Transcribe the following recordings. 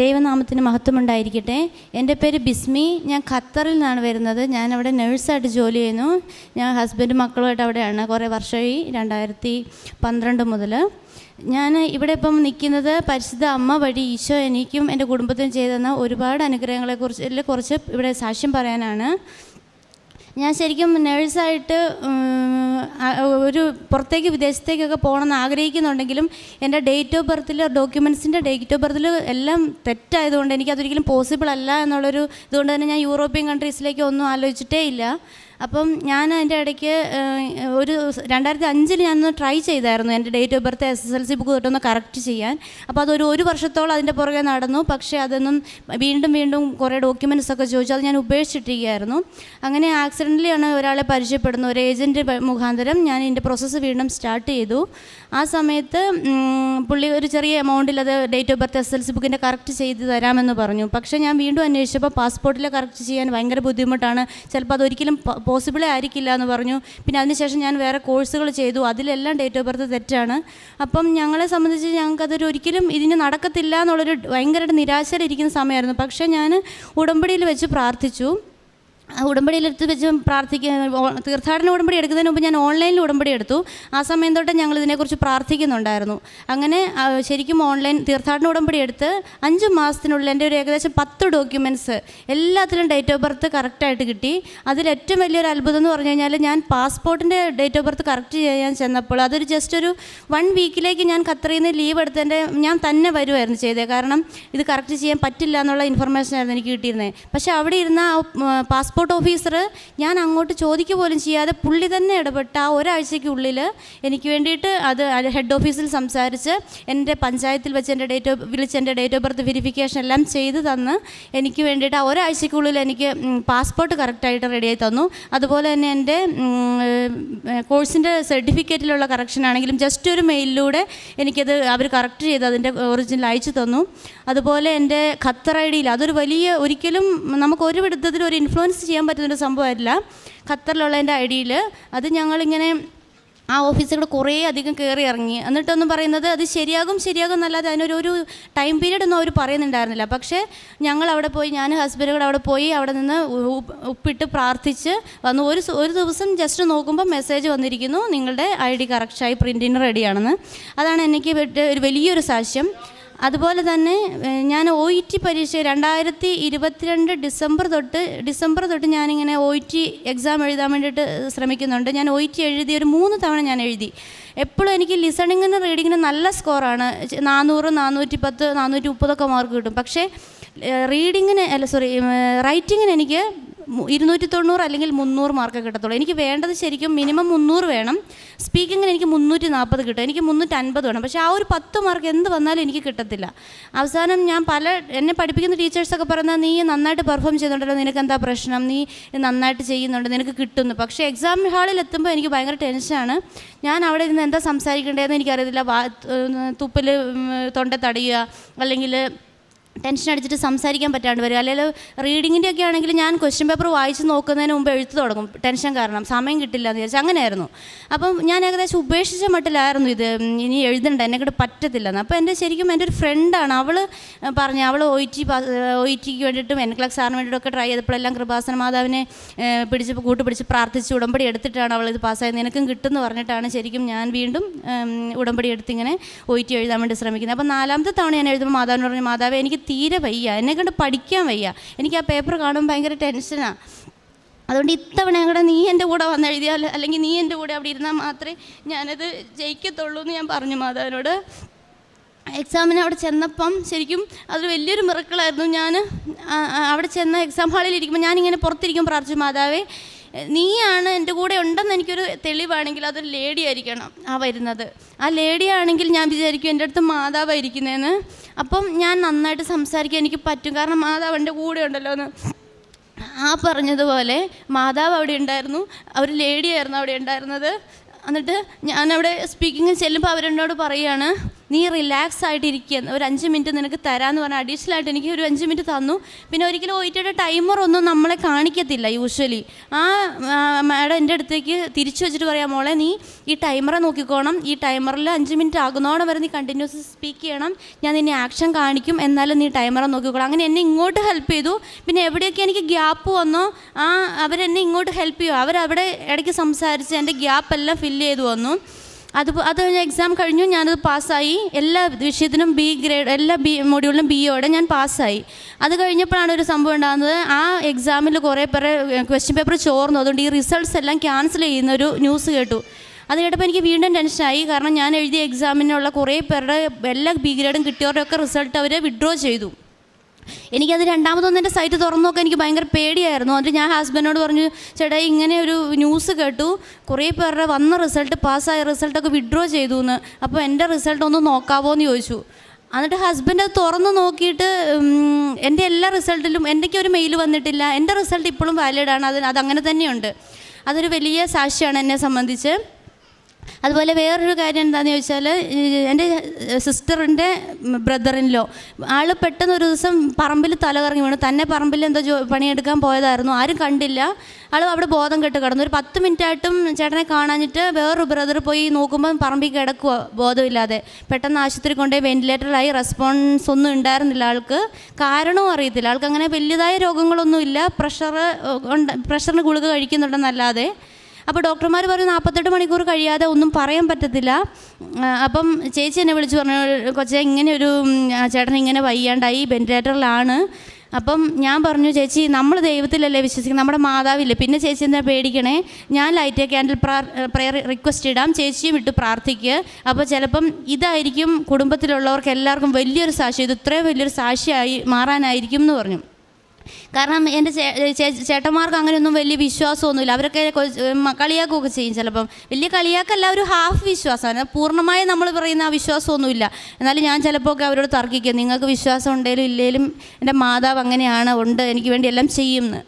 ദൈവനാമത്തിന് മഹത്വമുണ്ടായിരിക്കട്ടെ. എന്റെ പേര് ബിസ്മി. ഞാൻ ഖത്തറിൽ നിന്നാണ് വരുന്നത്. ഞാൻ അവിടെ നഴ്സായിട്ട് ജോലി ചെയ്യുന്നു. ഞാൻ ഹസ്ബൻഡ് മക്കളുമായിട്ട് അവിടെയാണ് കുറേ വർഷമായി രണ്ടായിരത്തി പന്ത്രണ്ട് മുതൽ. ഞാൻ ഇവിടെ ഇപ്പം നിൽക്കുന്നത് പരിശുദ്ധ അമ്മ വഴി ഈശോ എനിക്കും എന്റെ കുടുംബത്തിനും ചെയ്തെന്ന ഒരുപാട് അനുഗ്രഹങ്ങളെക്കുറിച്ച് കുറച്ച് ഇവിടെ സാക്ഷ്യം പറയാനാണ്. ഞാൻ ശരിക്കും നേഴ്സായിട്ട് ഒരു പുറത്തേക്ക് വിദേശത്തേക്കൊക്കെ പോകണമെന്ന് ആഗ്രഹിക്കുന്നുണ്ടെങ്കിലും എന്റെ ഡേറ്റ് ഓഫ് ബർത്തിൽ ഡോക്യുമെൻസിന്റെ ഡേറ്റ് ഓഫ് ബർത്തിൽ എല്ലാം തെറ്റായതുകൊണ്ട് എനിക്കതൊരിക്കലും പോസിബിൾ അല്ല എന്നുള്ളൊരു ഇതുകൊണ്ട് തന്നെ ഞാൻ യൂറോപ്യൻ കൺട്രീസിലേക്ക് ഒന്നും ആലോചിച്ചിട്ടേ ഇല്ല. അപ്പം ഞാൻ അതിന്റെ ഇടയ്ക്ക് ഒരു രണ്ടായിരത്തി അഞ്ചിൽ ഞാനൊന്ന് ട്രൈ ചെയ്തായിരുന്നു എന്റെ date of birth S S L C book തൊട്ടൊന്ന് correct ചെയ്യാൻ. അപ്പോൾ അതൊരു ഒരു വർഷത്തോളം അതിന്റെ പുറകെ നടന്നു. പക്ഷേ അതൊന്നും വീണ്ടും വീണ്ടും കുറേ ഡോക്യുമെന്റ്സ് ഒക്കെ ചോദിച്ചു. അത് ഞാൻ ഉപേക്ഷിച്ചിട്ടിരിക്കുകയായിരുന്നു. അങ്ങനെ ആക്സിഡന്റലിയാണ് ഒരാളെ പരിചയപ്പെടുന്നത്. ഒരു ഏജന്റ് മുഖാന്തരം ഞാൻ ഇതിന്റെ പ്രോസസ്സ് വീണ്ടും സ്റ്റാർട്ട് ചെയ്തു. ആ സമയത്ത് പുള്ളി ഒരു ചെറിയ എമൗണ്ടിൽ അത് date of birth S L C ബുക്കിന്റെ കറക്റ്റ് ചെയ്ത് തരാമെന്ന് പറഞ്ഞു. പക്ഷേ ഞാൻ വീണ്ടും അന്വേഷിച്ചപ്പോൾ പാസ്പോർട്ടിൽ കറക്റ്റ് ചെയ്യാൻ ഭയങ്കര ബുദ്ധിമുട്ടാണ്. ചിലപ്പോൾ അതൊരിക്കലും പോസിബിളേ ആയിരിക്കില്ല എന്ന് പറഞ്ഞു. പിന്നെ അതിനുശേഷം ഞാൻ വേറെ കോഴ്സുകൾ ചെയ്തു. അതിലെല്ലാം ഡേറ്റ് ഓഫ് ബർത്ത് തെറ്റാണ്. അപ്പം ഞങ്ങളെ സംബന്ധിച്ച് ഞങ്ങൾക്ക് അതൊരു ഒരിക്കലും ഇതിന് നടക്കത്തില്ല എന്നുള്ളൊരു ഭയങ്കരമായിട്ട് നിരാശയിലിരിക്കുന്ന സമയമായിരുന്നു. പക്ഷേ ഞാൻ ഉടമ്പടിയിൽ വെച്ച് പ്രാർത്ഥിച്ചു. ഉടമ്പടിയിലെടുത്ത് വെച്ച് പ്രാർത്ഥിക്കുക തീർത്ഥാടന ഉടമ്പടി എടുക്കുന്നതിന് മുമ്പ് ഞാൻ ഓൺലൈനിൽ ഉടമ്പടി എടുത്തു. ആ സമയം തൊട്ട് ഞങ്ങൾ ഇതിനെക്കുറിച്ച് പ്രാർത്ഥിക്കുന്നുണ്ടായിരുന്നു. അങ്ങനെ ശരിക്കും ഓൺലൈൻ തീർത്ഥാടന ഉടമ്പടി എടുത്ത് അഞ്ച് മാസത്തിനുള്ളിൽ എന്റെ ഒരു ഏകദേശം പത്ത് ഡോക്യുമെന്റ്സ് എല്ലാത്തിലും ഡേറ്റ് ഓഫ് ബർത്ത് കറക്റ്റായിട്ട് കിട്ടി. അതിലേറ്റവും വലിയൊരു അത്ഭുതം എന്ന് പറഞ്ഞു കഴിഞ്ഞാൽ ഞാൻ പാസ്പോർട്ടിന്റെ ഡേറ്റ് ഓഫ് ബർത്ത് കറക്റ്റ് ചെയ്യാൻ ചെന്നപ്പോൾ അതൊരു ജസ്റ്റ് ഒരു വൺ വീക്കിലേക്ക് ഞാൻ ഖത്തറിൽ നിന്ന് ലീവ് എടുത്തതിന്റെ ഞാൻ തന്നെ വരുമായിരുന്നു ചെയ്തത്. കാരണം ഇത് കറക്റ്റ് ചെയ്യാൻ പറ്റില്ല എന്നുള്ള ഇൻഫർമേഷൻ ആയിരുന്നു എനിക്ക് കിട്ടിയിരുന്നത്. പക്ഷേ അവിടെ ഇരുന്ന ആ പാസ്പോർട്ട് ഓഫീസർ ഞാൻ അങ്ങോട്ട് ചോദിക്കുക പോലും ചെയ്യാതെ പുള്ളി തന്നെ ഇടപെട്ട് ആ ഒരാഴ്ചയ്ക്കുള്ളിൽ എനിക്ക് വേണ്ടിയിട്ട് അത് ഹെഡ് ഓഫീസിൽ സംസാരിച്ച് എന്റെ പഞ്ചായത്തിൽ വെച്ച് എന്റെ ഡേറ്റ് ഓഫ് വിളിച്ച് എന്റെ ഡേറ്റ് ഓഫ് ബർത്ത് വെരിഫിക്കേഷൻ എല്ലാം ചെയ്ത് തന്ന് എനിക്ക് വേണ്ടിയിട്ട് ആ ഒരാഴ്ചയ്ക്കുള്ളിൽ എനിക്ക് പാസ്പോർട്ട് കറക്റ്റായിട്ട് റെഡിയായി തന്നു. അതുപോലെ തന്നെ എന്റെ കോഴ്സിന്റെ സർട്ടിഫിക്കറ്റിലുള്ള കറക്ഷൻ ആണെങ്കിലും ജസ്റ്റ് ഒരു മെയിലിലൂടെ എനിക്കത് അവർ കറക്റ്റ് ചെയ്ത് അതിന്റെ ഒറിജിനൽ അയച്ചു തന്നു. അതുപോലെ എന്റെ ഖത്തർ ഐ ഡിയിൽ അതൊരു വലിയ ഒരിക്കലും നമുക്ക് ഒരു വിധത്തിൽ ഒരു ഇൻഫ്ലുവൻസ് ചെയ്യാൻ പറ്റുന്നൊരു സംഭവമല്ല. ഖത്തറിലുള്ള എന്റെ ഐഡിയിൽ ഡിയിൽ അത് ഞങ്ങളിങ്ങനെ ആ ഓഫീസുകൾ കുറേ അധികം കയറി ഇറങ്ങി. എന്നിട്ടൊന്നും പറയുന്നത് അത് ശരിയാകും ശരിയാകും എന്നല്ലാതെ അതിനൊരു ഒരു ടൈം പീരീഡ് ഒന്നും അവർ പറയുന്നുണ്ടായിരുന്നില്ല. പക്ഷേ ഞങ്ങൾ അവിടെ പോയി ഞാൻ ഹസ്ബൻഡ് കൂടെ അവിടെ പോയി അവിടെ നിന്ന് ഉപ്പിട്ട് പ്രാർത്ഥിച്ച് വന്നു. ഒരു ഒരു ദിവസം ജസ്റ്റ് നോക്കുമ്പോൾ മെസ്സേജ് വന്നിരിക്കുന്നു നിങ്ങളുടെ ഐ ഡി കറക്റ്റായി പ്രിന്റിന് റെഡിയാണെന്ന്. അതാണ് എനിക്ക് ഒരു വലിയൊരു സാക്ഷ്യം. അതുപോലെ തന്നെ ഞാൻ ഒ ഇ ടി പരീക്ഷ രണ്ടായിരത്തി ഇരുപത്തിരണ്ട് ഡിസംബർ തൊട്ട് ഡിസംബർ തൊട്ട് ഞാനിങ്ങനെ ഒ ഇ ടി എക്സാം എഴുതാൻ വേണ്ടിയിട്ട് ശ്രമിക്കുന്നുണ്ട്. ഞാൻ ഒ ഇ ടി എഴുതി ഒരു മൂന്ന് തവണ ഞാൻ എഴുതി. എപ്പോഴും എനിക്ക് ലിസണിങ്ങിന് റീഡിങ്ങിന് നല്ല സ്കോറാണ് നാനൂറ് നാനൂറ്റി പത്ത് നാനൂറ്റി മുപ്പതൊക്കെ മാർക്ക് കിട്ടും. പക്ഷേ റീഡിങ്ങിന് അല്ല സോറി റൈറ്റിങ്ങിന് എനിക്ക് ഇരുന്നൂറ്റി തൊണ്ണൂറ് അല്ലെങ്കിൽ മുന്നൂറ് മാർക്ക് കിട്ടത്തുള്ളൂ. എനിക്ക് വേണ്ടത് ശരിക്കും മിനിമം മുന്നൂറ് വേണം. സ്പീക്കിങ്ങിന് എനിക്ക് മുന്നൂറ്റി നാൽപ്പത് കിട്ടും. എനിക്ക് മുന്നൂറ്റി അൻപത് വേണം. പക്ഷേ ആ ഒരു പത്ത് മാർക്ക് എന്ത് വന്നാലും എനിക്ക് കിട്ടത്തില്ല. അവസാനം ഞാൻ പല എന്നെ പഠിപ്പിക്കുന്ന ടീച്ചേഴ്സൊക്കെ പറയുന്നത് നീ നന്നായിട്ട് പെർഫോം ചെയ്യുന്നുണ്ടല്ലോ. നിനക്ക് എന്താ പ്രശ്നം? നീ നന്നായിട്ട് ചെയ്യുന്നുണ്ട്. നിനക്ക് കിട്ടുന്നു. പക്ഷേ എക്സാം ഹാളിൽ എത്തുമ്പോൾ എനിക്ക് ഭയങ്കര ടെൻഷനാണ് ഞാൻ അവിടെ ഇരുന്ന് എന്താ സംസാരിക്കേണ്ടതെന്ന് എനിക്കറിയത്തില്ല. തുപ്പൽ തൊണ്ട തടയുക. അല്ലെങ്കിൽ ടെൻഷൻ അടിച്ചിട്ട് സംസാരിക്കാൻ പറ്റാണ്ട് വരും അല്ലെങ്കിൽ റീഡിങ്ങിന്റെ ഒക്കെ ആണെങ്കിൽ ഞാൻ ക്വസ്റ്റ്യൻ പേപ്പർ വായിച്ച് നോക്കുന്നതിന് മുമ്പ് എഴുത്ത് തുടങ്ങും. ടെൻഷൻ കാരണം. സമയം കിട്ടില്ല എന്ന് വിചാരിച്ചു അങ്ങനെയായിരുന്നു. അപ്പം ഞാൻ ഏകദേശം ഉപേക്ഷിച്ച മട്ടിലായിരുന്നു ഇത്. ഇനി എഴുതണ്ട. എന്നെ കൂടെ പറ്റത്തില്ലെന്ന്. അപ്പോൾ എന്റെ ശരിക്കും എന്റെ ഒരു ഫ്രണ്ടാണ് അവൾ പറഞ്ഞു അവൾ ഒ ടി ഒ ടിക്ക് വേണ്ടിയിട്ടും എൻ ക്ലാസ് സാറിന് വേണ്ടിയിട്ടൊക്കെ ട്രൈ ചെയ്തപ്പോഴെല്ലാം കൃപാസന മാതാവിനെ പിടിച്ച് കൂട്ടുപിടിച്ച് പ്രാർത്ഥിച്ച് ഉടമ്പടി എടുത്തിട്ടാണ് അവൾ ഇത് പാസ്സായത് നിനക്കും കിട്ടുമെന്ന് പറഞ്ഞിട്ടാണ് ശരിക്കും ഞാൻ വീണ്ടും ഉടമ്പടി എടുത്തിങ്ങനെ ഒ ടി എഴുതാൻ വേണ്ടി ശ്രമിക്കുന്നത്. അപ്പോൾ നാലാമത്തെ തവണ ഞാൻ എഴുതുമ്പോൾ മാതാവിന് പറഞ്ഞു മാതാവ് എനിക്ക് തീരെ വയ്യ. എന്നെ കൊണ്ട് പഠിക്കാൻ വയ്യ. എനിക്ക് ആ പേപ്പർ കാണുമ്പോൾ ഭയങ്കര ടെൻഷനാണ് അതുകൊണ്ട് ഇത്തവണ ഞങ്ങളുടെ നീ എന്റെ കൂടെ വന്ന് എഴുതിയാൽ അല്ലെങ്കിൽ നീ എന്റെ കൂടെ അവിടെ ഇരുന്നാൽ മാത്രമേ ഞാനത് ജയിക്കത്തുള്ളൂ എന്ന് ഞാൻ പറഞ്ഞു മാതാവിനോട്. എക്സാമിന് അവിടെ ചെന്നപ്പം ശരിക്കും അതൊരു വലിയൊരു മിറക്കിളായിരുന്നു ഞാൻ അവിടെ ചെന്ന എക്സാം ഹാളിൽ ഇരിക്കുമ്പോൾ ഞാനിങ്ങനെ പുറത്തിരിക്കും പ്രാർത്ഥിച്ചു മാതാവേ നീയാണ് എന്റെ കൂടെ ഉണ്ടെന്ന് എനിക്കൊരു തെളിവാണെങ്കിൽ അതൊരു ലേഡി ആയിരിക്കണം ആ വരുന്നത്. ആ ലേഡി ആണെങ്കിൽ ഞാൻ വിചാരിക്കും എന്റെ അടുത്ത് മാതാവ് ഇരിക്കുന്നതെന്ന് അപ്പം ഞാൻ നന്നായിട്ട് സംസാരിക്കാൻ എനിക്ക് പറ്റും. കാരണം മാതാവ് എന്റെ കൂടെ ഉണ്ടല്ലോ എന്ന് ആ പറഞ്ഞതുപോലെ മാതാവ് അവിടെ ഉണ്ടായിരുന്നു. അവർ ലേഡിയായിരുന്നു അവിടെ ഉണ്ടായിരുന്നത്. എന്നിട്ട് ഞാനവിടെ സ്പീക്കിങ് ചെല്ലുമ്പോൾ അവരെന്നോട് പറയാണ് നീ റിലാക്സ് ആയിട്ടിരിക്കുക ഒരു അഞ്ച് മിനിറ്റ് നിനക്ക് തരാമെന്ന് പറഞ്ഞാൽ അഡീഷണൽ ആയിട്ട് എനിക്ക് ഒരു അഞ്ച് മിനിറ്റ് തന്നു. പിന്നെ ഒരിക്കലും ഒയിറ്റയുടെ ടൈമറൊന്നും നമ്മളെ കാണിക്കത്തില്ല യൂഷ്വലി ആ മാഡം എന്റെ അടുത്തേക്ക് തിരിച്ചു വെച്ചിട്ട് പറയാം മോളെ നീ ഈ ടൈമറെ നോക്കിക്കോണം. ഈ ടൈമറിൽ അഞ്ച് മിനിറ്റ് ആകുന്നോണം വരെ നീ കണ്ടിന്യൂസ് സ്പീക്ക് ചെയ്യണം. ഞാൻ നിന്നെ ആക്ഷൻ കാണിക്കും. എന്നാലും നീ ടൈമറെ നോക്കിക്കോളാം. അങ്ങനെ എന്നെ ഇങ്ങോട്ട് ഹെൽപ്പ് ചെയ്തു. പിന്നെ എവിടെയൊക്കെ എനിക്ക് ഗ്യാപ്പ് വന്നോ ആ അവരെന്നെ ഇങ്ങോട്ട് ഹെൽപ്പ് ചെയ്യും അവരവിടെ ഇടയ്ക്ക് സംസാരിച്ച് എന്റെ ഗ്യാപ്പ് എല്ലാം ഫില്ല് ചെയ്തു വന്നു. അത് അത് എക്സാം കഴിഞ്ഞു ഞാനത് പാസ്സായി. എല്ലാ വിഷയത്തിനും ബി ഗ്രേഡ് എല്ലാ ബി മൊഡ്യൂളിനും ബിയോടെ ഞാൻ പാസ്സായി. അത് കഴിഞ്ഞപ്പോഴാണ് ഒരു സംഭവം ഉണ്ടാകുന്നത്. ആ എക്സാമിൽ കുറേ പേരെ ക്വസ്റ്റ്യൻ പേപ്പർ ചോർന്നു. അതുകൊണ്ട് ഈ റിസൾട്ട്സ് എല്ലാം ക്യാൻസൽ ചെയ്യുന്ന ഒരു ന്യൂസ് കേട്ടു. അത് കേട്ടപ്പോൾ എനിക്ക് വീണ്ടും ടെൻഷനായി കാരണം ഞാൻ എഴുതിയ എക്സാമിനുള്ള കുറേ പേരുടെ എല്ലാ ബി ഗ്രേഡും കിട്ടിയവരുടെയൊക്കെ റിസൾട്ട് അവർ വിഡ്രോ ചെയ്തു. എനിക്കത് രണ്ടാമതൊന്നും എന്റെ സൈറ്റ് തുറന്നു നോക്കാൻ എനിക്ക് ഭയങ്കര പേടിയായിരുന്നു. എന്നിട്ട് ഞാൻ ഹസ്ബൻഡിനോട് പറഞ്ഞു ചേട്ടാ ഇങ്ങനെ ഒരു ന്യൂസ് കേട്ടു. കുറേ പേരുടെ വന്ന റിസൾട്ട് പാസ്സായ റിസൾട്ടൊക്കെ വിഡ്രോ ചെയ്തു എന്ന് അപ്പോൾ എന്റെ റിസൾട്ട് ഒന്ന് നോക്കാവോ എന്ന് ചോദിച്ചു. എന്നിട്ട് ഹസ്ബൻഡ് അത് തുറന്ന് നോക്കിയിട്ട് എന്റെ എല്ലാ റിസൾട്ടിലും എന്റെക്ക് ഒരു മെയിൽ വന്നിട്ടില്ല. എന്റെ റിസൾട്ട് ഇപ്പോഴും വാലിഡാണ് അത് അതങ്ങനെ തന്നെയുണ്ട്. അതൊരു വലിയ സാക്ഷിയാണ് എന്നെ സംബന്ധിച്ച്. അതുപോലെ വേറൊരു കാര്യം എന്താണെന്ന് ചോദിച്ചാൽ എന്റെ സിസ്റ്ററിന്റെ ബ്രദറിൻലോ ആൾ പെട്ടെന്ന് ഒരു ദിവസം പറമ്പിൽ തലകറങ്ങി വീണു. തന്നെ പറമ്പിൽ എന്തോ ജോ പണിയെടുക്കാൻ പോയതായിരുന്നു. ആരും കണ്ടില്ല. ആൾ അവിടെ ബോധം കെട്ട് കിടന്നു. ഒരു പത്ത് മിനിറ്റായിട്ടും ചേട്ടനെ കാണാഞ്ഞിട്ട് വേറൊരു ബ്രദർ പോയി നോക്കുമ്പോൾ പറമ്പിൽ കിടക്കുക ബോധമില്ലാതെ. പെട്ടെന്ന് ആശുപത്രി കൊണ്ടുപോയി വെന്റിലേറ്ററിലായി. റെസ്പോൺസ് ഒന്നും ഉണ്ടായിരുന്നില്ല ആൾക്ക്. കാരണവും അറിയത്തില്ല. ആൾക്ക് അങ്ങനെ വലിയതായ രോഗങ്ങളൊന്നുമില്ല. പ്രഷർ ഉണ്ട് പ്രഷറിന് ഗുളിക കഴിക്കുന്നുണ്ടെന്നല്ലാതെ. അപ്പോൾ ഡോക്ടർമാർ പറഞ്ഞു നാൽപ്പത്തെട്ട് മണിക്കൂർ കഴിയാതെ ഒന്നും പറയാൻ പറ്റത്തില്ല. അപ്പം ചേച്ചി എന്നെ വിളിച്ച് പറഞ്ഞു കൊച്ചെ ഇങ്ങനെ ഒരു ചേട്ടൻ ഇങ്ങനെ വയ്യാണ്ടായി വെന്റിലേറ്ററിലാണ്. അപ്പം ഞാൻ പറഞ്ഞു ചേച്ചി നമ്മൾ ദൈവത്തിലല്ലേ വിശ്വസിക്കുന്നത്? നമ്മുടെ മാതാവില്ലേ? പിന്നെ ചേച്ചി എന്താ പേടിക്കണേ? ഞാൻ ലൈറ്റ് ക്യാൻഡിൽ പ്രെയർ റിക്വസ്റ്റ് ഇടാം ചേച്ചിയും ഇട്ട് പ്രാർത്ഥിക്കുക അപ്പോൾ ചിലപ്പം ഇതായിരിക്കും കുടുംബത്തിലുള്ളവർക്ക് എല്ലാവർക്കും വലിയൊരു സാക്ഷി ഇത് ഇത്രയും വലിയൊരു സാക്ഷിയായി മാറാനായിരിക്കും എന്ന് പറഞ്ഞു. കാരണം എന്റെ ചേട്ടന്മാർക്ക് അങ്ങനെയൊന്നും വലിയ വിശ്വാസമൊന്നുമില്ല. അവരൊക്കെ കളിയാക്കുകയൊക്കെ ചെയ്യും ചിലപ്പം. വലിയ കളിയാക്കല്ല ഒരു ഹാഫ് വിശ്വാസമാണ് പൂർണമായും നമ്മൾ പറയുന്ന ആ വിശ്വാസമൊന്നുമില്ല. എന്നാലും ഞാൻ ചിലപ്പോൾ ഒക്കെ അവരോട് തർക്കിക്കും നിങ്ങൾക്ക് വിശ്വാസം ഉണ്ടെങ്കിലും ഇല്ലെങ്കിലും എന്റെ മാതാവ് അങ്ങനെയാണ് ഉണ്ട് എനിക്ക് വേണ്ടി എല്ലാം ചെയ്യുമെന്ന്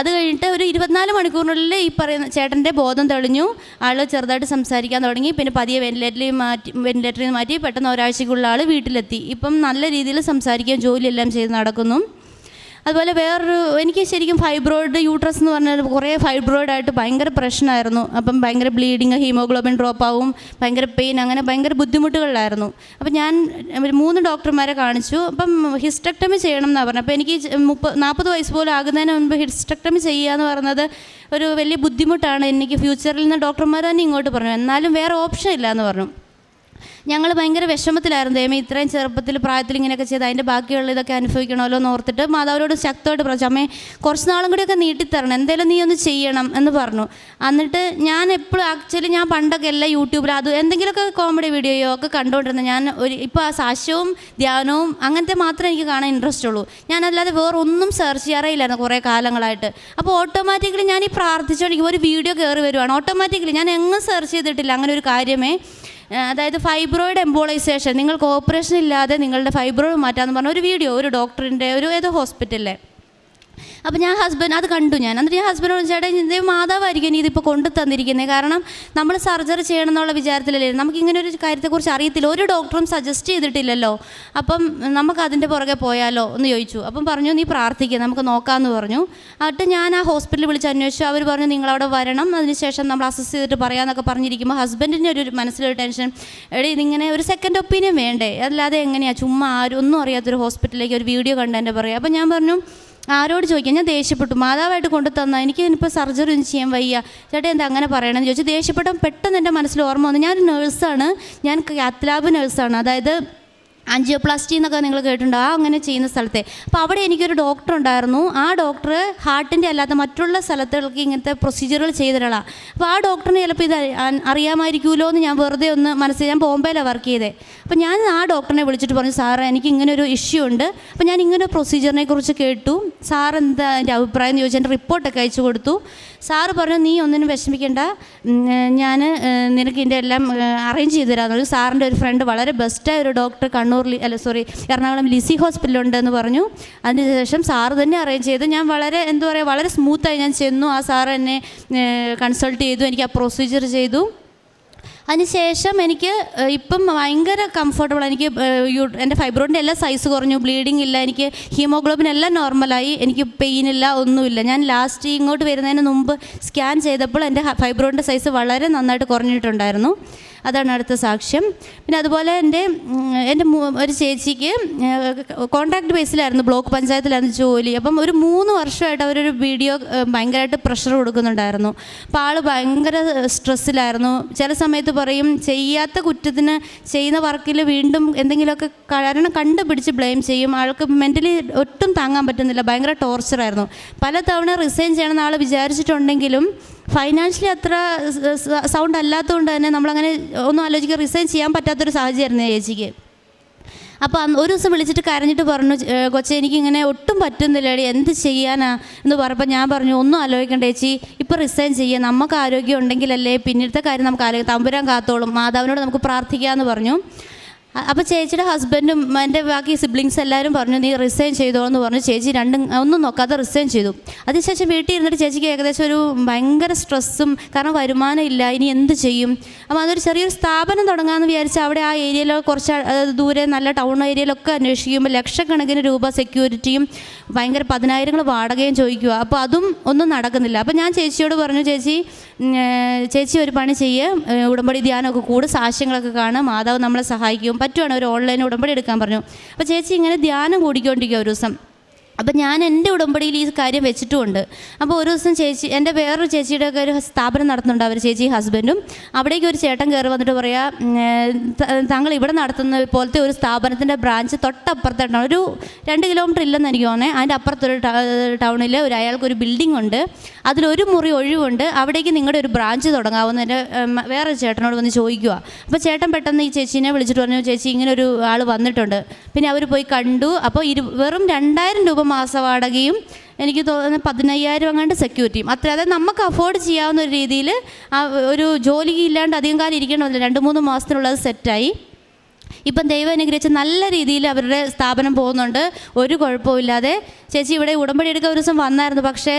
അത് കഴിഞ്ഞിട്ട് ഒരു ഇരുപത്തിനാല് മണിക്കൂറിനുള്ളിൽ ഈ പറയുന്ന ചേട്ടന്റെ ബോധം തെളിഞ്ഞു. ആൾ ചെറുതായിട്ട് സംസാരിക്കാൻ തുടങ്ങി. പിന്നെ പതിയെ വെന്റിലേറ്ററിൽ മാറ്റി വെന്റിലേറ്ററിൽ മാറ്റി പെട്ടെന്ന് ഒരാഴ്ചക്കുള്ള ആൾ വീട്ടിലെത്തി. ഇപ്പം നല്ല രീതിയിൽ സംസാരിക്കാൻ ജോലിയെല്ലാം ചെയ്ത് നടക്കുന്നു. അതുപോലെ വേറൊരു എനിക്ക് ശരിക്കും ഫൈബ്രോയിഡ് യൂട്രസ് എന്ന് പറഞ്ഞാൽ കുറേ ഫൈബ്രോയിഡായിട്ട് ഭയങ്കര പ്രശ്നമായിരുന്നു. അപ്പം ഭയങ്കര ബ്ലീഡിങ് ഹീമോഗ്ലോബിൻ ഡ്രോപ്പ് ആവും ഭയങ്കര പെയിൻ അങ്ങനെ ഭയങ്കര ബുദ്ധിമുട്ടുകളിലായിരുന്നു. അപ്പം ഞാൻ മൂന്ന് ഡോക്ടർമാരെ കാണിച്ചു. അപ്പം ഹിസ്റ്റക്ടമി ചെയ്യണം എന്നാണ് പറഞ്ഞത്. അപ്പോൾ എനിക്ക് മുപ്പത് നാൽപ്പത് വയസ്സ് പോലും ആകുന്നതിന് മുൻപ് ഹിസ്റ്റക്ടമി ചെയ്യുക എന്ന് പറയുന്നത് ഒരു വലിയ ബുദ്ധിമുട്ടാണ്. എനിക്ക് ഫ്യൂച്ചറിൽ നിന്ന് ഡോക്ടർമാർ തന്നെ ഇങ്ങോട്ട് പറഞ്ഞു. എന്നാലും വേറെ ഓപ്ഷൻ ഇല്ല എന്ന് പറഞ്ഞു. ഞങ്ങൾ ഭയങ്കര വിഷമത്തിലായിരുന്നു. ദൈവമേ ഇത്രയും ചെറുപ്പത്തിൽ പ്രായത്തിൽ ഇങ്ങനെയൊക്കെ ചെയ്ത് അതിന്റെ ബാക്കിയുള്ള ഇതൊക്കെ അനുഭവിക്കണമല്ലോ എന്ന് ഓർത്തിട്ട് മാതാവിനോട് ശക്തമായിട്ട് പറഞ്ഞു അമ്മേ കുറച്ച് നാളും കൂടിയൊക്കെ നീട്ടിത്തരണം. എന്തെങ്കിലും നീ ഒന്ന് ചെയ്യണം എന്ന് പറഞ്ഞു. എന്നിട്ട് ഞാൻ എപ്പോഴും ആക്ച്വലി ഞാൻ പണ്ടൊക്കെ എല്ലാം യൂട്യൂബിൽ അത് എന്തെങ്കിലുമൊക്കെ കോമഡി വീഡിയോയോ ഒക്കെ കണ്ടുകൊണ്ടിരുന്നത് ഞാൻ ഒരു ഇപ്പോൾ ആ സാക്ഷ്യവും ധ്യാനവും അങ്ങനത്തെ മാത്രമേ എനിക്ക് കാണാൻ ഇൻട്രസ്റ്റ് ഉള്ളൂ. ഞാനല്ലാതെ വേറെ ഒന്നും സെർച്ച് ചെയ്യാറേയില്ലായിരുന്നു കുറേ കാലങ്ങളായിട്ട്. അപ്പോൾ ഓട്ടോമാറ്റിക്കലി ഞാൻ ഈ പ്രാർത്ഥിച്ചുകൊണ്ടിരിക്കുമ്പോൾ ഒരു വീഡിയോ കയറി വരുവാണ്. ഓട്ടോമാറ്റിക്കലി ഞാൻ എങ്ങും സെർച്ച് ചെയ്തിട്ടില്ല. അങ്ങനെ ഒരു കാര്യമേ അതായത് ഫൈബ്രോയിഡ് എംബോളൈസേഷൻ നിങ്ങൾക്ക് ഓപ്പറേഷൻ ഇല്ലാതെ നിങ്ങളുടെ ഫൈബ്രോയിഡ് മാറ്റാമെന്ന് പറഞ്ഞ ഒരു വീഡിയോ ഒരു ഡോക്ടറിന്റെ ഒരു ഏതോ ഹോസ്പിറ്റലിലെ അപ്പോൾ ഞാൻ ഹസ്ബൻഡ് അത് കണ്ടു ഞാൻ. എന്നിട്ട് ഞാൻ ഹസ്ബൻഡോട് ചേട്ടൻ ഇതേ മാതാവായിരിക്കും ഇനി ഇതിപ്പോൾ കൊണ്ടു തന്നിരിക്കുന്നത് കാരണം നമ്മൾ സർജറി ചെയ്യണം എന്നുള്ള വിചാരത്തിലല്ലേ? നമുക്ക് ഇങ്ങനെ ഒരു കാര്യത്തെക്കുറിച്ച് അറിയത്തില്ല. ഒരു ഡോക്ടറും സജസ്റ്റ് ചെയ്തിട്ടില്ലല്ലോ. അപ്പം നമുക്ക് അതിന്റെ പുറകെ പോയാലോ? എന്ന് ചോദിച്ചു. അപ്പം പറഞ്ഞു നീ പ്രാർത്ഥിക്കുക നമുക്ക് നോക്കാമെന്ന് പറഞ്ഞു. എന്നിട്ട് ഞാൻ ആ ഹോസ്പിറ്റലിൽ വിളിച്ച് അന്വേഷിച്ചു. അവർ പറഞ്ഞു നിങ്ങളവിടെ വരണം. അതിനുശേഷം നമ്മൾ അസസ് ചെയ്തിട്ട് പറയാമെന്നൊക്കെ പറഞ്ഞിരിക്കുമ്പോൾ ഹസ്ബൻഡിന്റെ ഒരു മനസ്സിലൊരു ടെൻഷൻ എടി ഇതിങ്ങനെ ഒരു സെക്കൻഡ് ഒപ്പീനിയൻ വേണ്ടേ? അല്ലാതെ എങ്ങനെയാണ് ചുമ്മാ ആരും ഒന്നും അറിയാത്തൊരു ഹോസ്പിറ്റലിലേക്ക് ഒരു വീഡിയോ കണ്ടതിന്റെ പറയുക അപ്പം ഞാൻ പറഞ്ഞു ആരോട് ചോദിക്കാം ഞാൻ ദേഷ്യപ്പെട്ടു. മാതാവായിട്ട് കൊണ്ടു തന്ന. എനിക്ക് ഇനിയിപ്പോൾ സർജറി ഒന്നും ചെയ്യാൻ വയ്യ. ചേട്ടാ എന്താ അങ്ങനെ പറയണമെന്ന് ചോദിച്ചു. ദേഷ്യപ്പെട്ട പെട്ടെന്ന് എന്റെ മനസ്സിൽ ഓർമ്മ വന്നു. ഞാനൊരു നേഴ്സാണ് ഞാൻ കാത്ലാബ് നേഴ്സാണ് അതായത് ആൻജിയോപ്ലാസ്റ്റി എന്നൊക്കെ നിങ്ങൾ കേട്ടിട്ടുണ്ടോ. ആ അങ്ങനെ ചെയ്യുന്ന സ്ഥലത്തെ. അപ്പോൾ അവിടെ എനിക്കൊരു ഡോക്ടർ ഉണ്ടായിരുന്നു. ആ ഡോക്ടർ ഹാർട്ടിന്റെ അല്ലാത്ത മറ്റുള്ള സ്ഥലത്തുകൾക്ക് ഇങ്ങനത്തെ പ്രൊസീജിയറുകൾ ചെയ്തിട്ടുള്ളതാണ് അപ്പോൾ ആ ഡോക്ടറിന് ചിലപ്പോൾ ഇത് അറിയാമായിരിക്കുമല്ലോ എന്ന് ഞാൻ വെറുതെ ഒന്ന് മനസ്സിൽ ഞാൻ ബോംബെയിലാണ് വർക്ക് ചെയ്തത് അപ്പോൾ ഞാൻ ആ ഡോക്ടറിനെ വിളിച്ചിട്ട് പറഞ്ഞു സാറേ എനിക്ക് ഇങ്ങനെ ഒരു ഇഷ്യൂ ഉണ്ട്. അപ്പോൾ ഞാൻ ഇങ്ങനെ പ്രൊസീജിയറിനെ കുറിച്ച് കേട്ടു. സാർ എന്താ എന്റെ അഭിപ്രായം എന്ന് ചോദിച്ചു എന്റെ റിപ്പോർട്ടൊക്കെ അയച്ചു കൊടുത്തു. സാറ് പറഞ്ഞു നീ ഒന്നിനും വിഷമിക്കേണ്ട. ഞാൻ നിനക്ക് ഇതിന്റെ എല്ലാം അറേഞ്ച് ചെയ്ത് തരാമെന്ന് സാറിന്റെ ഒരു ഫ്രണ്ട് വളരെ ബെസ്റ്റായ ഒരു ഡോക്ടർ കണ്ണൂർ ലി- അല്ല സോറി എറണാകുളം ലിസി ഹോസ്പിറ്റൽ ഉണ്ടെന്ന് പറഞ്ഞു. അതിനുശേഷം സാറ് തന്നെ അറേഞ്ച് ചെയ്ത്. ഞാൻ വളരെ എന്താ പറയുക വളരെ സ്മൂത്തായി ഞാൻ ചെന്നു. ആ സാറ് എന്നെ കൺസൾട്ട് ചെയ്തു. എനിക്ക് ആ പ്രൊസീജിയർ ചെയ്തു. അതിനുശേഷം എനിക്ക് ഇപ്പം ഭയങ്കര കംഫർട്ടബിൾ എനിക്ക് എന്റെ ഫൈബ്രോയിന്റെ എല്ലാ സൈസ് കുറഞ്ഞു. ബ്ലീഡിംഗ് ഇല്ല. എനിക്ക് ഹീമോഗ്ലോബിൻ എല്ലാം നോർമലായി എനിക്ക് പെയിൻ ഇല്ല ഒന്നുമില്ല. ഞാൻ ലാസ്റ്റ് ഇങ്ങോട്ട് വരുന്നതിന് മുമ്പ് സ്കാൻ ചെയ്തപ്പോൾ എന്റെ ഫൈബ്രോയിന്റെ സൈസ് വളരെ നന്നായിട്ട് കുറഞ്ഞിട്ടുണ്ടായിരുന്നു. അതാണ് അടുത്ത സാക്ഷ്യം. പിന്നെ അതുപോലെ എന്റെ എന്റെ ഒരു ചേച്ചിക്ക് കോൺട്രാക്ട് ബേസിലായിരുന്നു ബ്ലോക്ക് പഞ്ചായത്തിലായിരുന്നു ജോലി. അപ്പം ഒരു മൂന്ന് വർഷമായിട്ട് അവരൊരു വീഡിയോ ഭയങ്കരമായിട്ട് പ്രഷർ കൊടുക്കുന്നുണ്ടായിരുന്നു. അപ്പോൾ ആൾ ഭയങ്കര സ്ട്രെസ്സിലായിരുന്നു ചില സമയത്ത് പറയും ചെയ്യാത്ത കുറ്റത്തിന് ചെയ്യുന്ന വർക്കിൽ വീണ്ടും എന്തെങ്കിലുമൊക്കെ കാരണം കണ്ടുപിടിച്ച് ബ്ലെയിം ചെയ്യും. ആൾക്ക് മെന്റലി ഒട്ടും താങ്ങാൻ പറ്റുന്നില്ല. ഭയങ്കര ടോർച്ചറായിരുന്നു പല തവണ റിസൈൻ ചെയ്യണമെന്ന് ആൾ വിചാരിച്ചിട്ടുണ്ടെങ്കിലും ഫൈനാൻഷ്യലി അത്ര സൗണ്ട് അല്ലാത്തതുകൊണ്ട് തന്നെ നമ്മളങ്ങനെ ഒന്നും ആലോചിക്കുക റിസൈൻ ചെയ്യാൻ പറ്റാത്തൊരു സാഹചര്യമായിരുന്നു ചേച്ചിക്ക്. അപ്പോൾ ഒരു ദിവസം വിളിച്ചിട്ട് കരഞ്ഞിട്ട് പറഞ്ഞു കൊച്ചേ എനിക്കിങ്ങനെ ഒട്ടും പറ്റുന്നില്ലടി എന്ത് ചെയ്യാനാ? എന്ന് പറഞ്ഞപ്പോൾ ഞാൻ പറഞ്ഞു ഒന്നും ആലോചിക്കണ്ട ചേച്ചി ഇപ്പോൾ റിസൈൻ ചെയ്യുക നമുക്ക് ആരോഗ്യം ഉണ്ടെങ്കിലല്ലേ പിന്നീടത്തെ കാര്യം നമുക്ക് ആലോചിക്കാം തമ്പുരാൻ കാത്തോളും മാതാവിനോട് നമുക്ക് പ്രാർത്ഥിക്കാമെന്ന് പറഞ്ഞു. അപ്പോൾ ചേച്ചിയുടെ ഹസ്ബൻഡും എന്റെ ബാക്കി സിബ്ലിങ്സ് എല്ലാവരും പറഞ്ഞു നീ റിസൈൻ ചെയ്തോ എന്ന് പറഞ്ഞു. ചേച്ചി രണ്ടും ഒന്നും നോക്കാതെ റിസൈൻ ചെയ്തു. അതിനുശേഷം വീട്ടിൽ ഇരുന്നിട്ട് ചേച്ചിക്ക് ഏകദേശം ഒരു ഭയങ്കര സ്ട്രെസ്സും കാരണം വരുമാനം ഇല്ല ഇനി എന്ത് ചെയ്യും? അപ്പോൾ അതൊരു ചെറിയൊരു സ്ഥാപനം തുടങ്ങാമെന്ന് വിചാരിച്ച് അവിടെ ആ ഏരിയയിലോ കുറച്ച് ദൂരെ നല്ല ടൗൺ ഏരിയയിലൊക്കെ അന്വേഷിക്കുമ്പോൾ ലക്ഷക്കണക്കിന് രൂപ സെക്യൂരിറ്റിയും ഭയങ്കര പതിനായിരങ്ങൾ വാടകയും ചോദിക്കുക അപ്പോൾ അതും ഒന്നും നടക്കുന്നില്ല. അപ്പോൾ ഞാൻ ചേച്ചിയോട് പറഞ്ഞു ചേച്ചി ചേച്ചി ഒരു പണി ചെയ്യുക ഏർ, ഉടമ്പടി ധ്യാനമൊക്കെ കൂടെ സാക്ഷ്യങ്ങളൊക്കെ കാണും. മാതാവ് നമ്മളെ സഹായിക്കും. പറ്റുവാണ്. ഒരു ഓൺലൈൻ ഉടമ്പടി എടുക്കാൻ പറഞ്ഞു. അപ്പോൾ ചേച്ചി ഇങ്ങനെ ധ്യാനം കൂടിക്കൊണ്ടിരിക്കുക ഒരു ദിവസം. അപ്പം ഞാൻ എന്റെ ഉടമ്പടിയിൽ ഈ കാര്യം വെച്ചിട്ടുമുണ്ട്. അപ്പോൾ ഒരു ദിവസം ചേച്ചി എന്റെ വേറൊരു ചേച്ചിയുടെ ഒക്കെ ഒരു സ്ഥാപനം നടത്തുന്നുണ്ട് അവർ ചേച്ചി ഹസ്ബൻഡും. അവിടേക്ക് ഒരു ചേട്ടൻ കയറി വന്നിട്ട് പറയാ "ഉം, താങ്കൾ ഇവിടെ നടത്തുന്ന പോലത്തെ ഒരു സ്ഥാപനത്തിന്റെ ബ്രാഞ്ച് തൊട്ടപ്പുറത്തായിട്ടാണ് ഒരു രണ്ട് കിലോമീറ്റർ ഇല്ലെന്ന് എനിക്ക് തോന്നുന്നത് അതിന്റെ അപ്പുറത്തൊരു ടൗണിൽ ഒരു അയാൾക്കൊരു ബിൽഡിംഗ് ഉണ്ട്. അതിലൊരു മുറി ഒഴിവുണ്ട്. അവിടേക്ക് നിങ്ങളുടെ ഒരു ബ്രാഞ്ച് തുടങ്ങാവുന്ന എന്റെ വേറെ ചേട്ടനോട് വന്ന് ചോദിക്കുക അപ്പോൾ ചേട്ടൻ പെട്ടെന്ന് ഈ ചേച്ചീനെ വിളിച്ചിട്ട് പറഞ്ഞു ചേച്ചി ഇങ്ങനെ ഒരു ആൾ വന്നിട്ടുണ്ട്. പിന്നെ അവർ പോയി കണ്ടു. അപ്പോൾ ഇരു വെറും രണ്ടായിരം രൂപ മാസ വാടകയും എനിക്ക് തോന്നുന്നു പതിനയ്യായിരം അങ്ങാണ്ട് സെക്യൂരിറ്റിയും അത്ര അതായത് നമുക്ക് അഫോർഡ് ചെയ്യാവുന്ന ഒരു രീതിയിൽ ഒരു ജോലി ഇല്ലാണ്ട് അധികം കാലം ഇരിക്കണമല്ലോ രണ്ട് മൂന്ന് മാസത്തിനുള്ളത് സെറ്റായി ഇപ്പം ദൈവം അനുഗ്രഹിച്ച് നല്ല രീതിയിൽ അവരുടെ സ്ഥാപനം പോകുന്നുണ്ട്. ഒരു കുഴപ്പമില്ലാതെ ചേച്ചി ഇവിടെ ഉടമ്പടി എടുക്കാൻ ഒരു ദിവസം വന്നായിരുന്നു. പക്ഷേ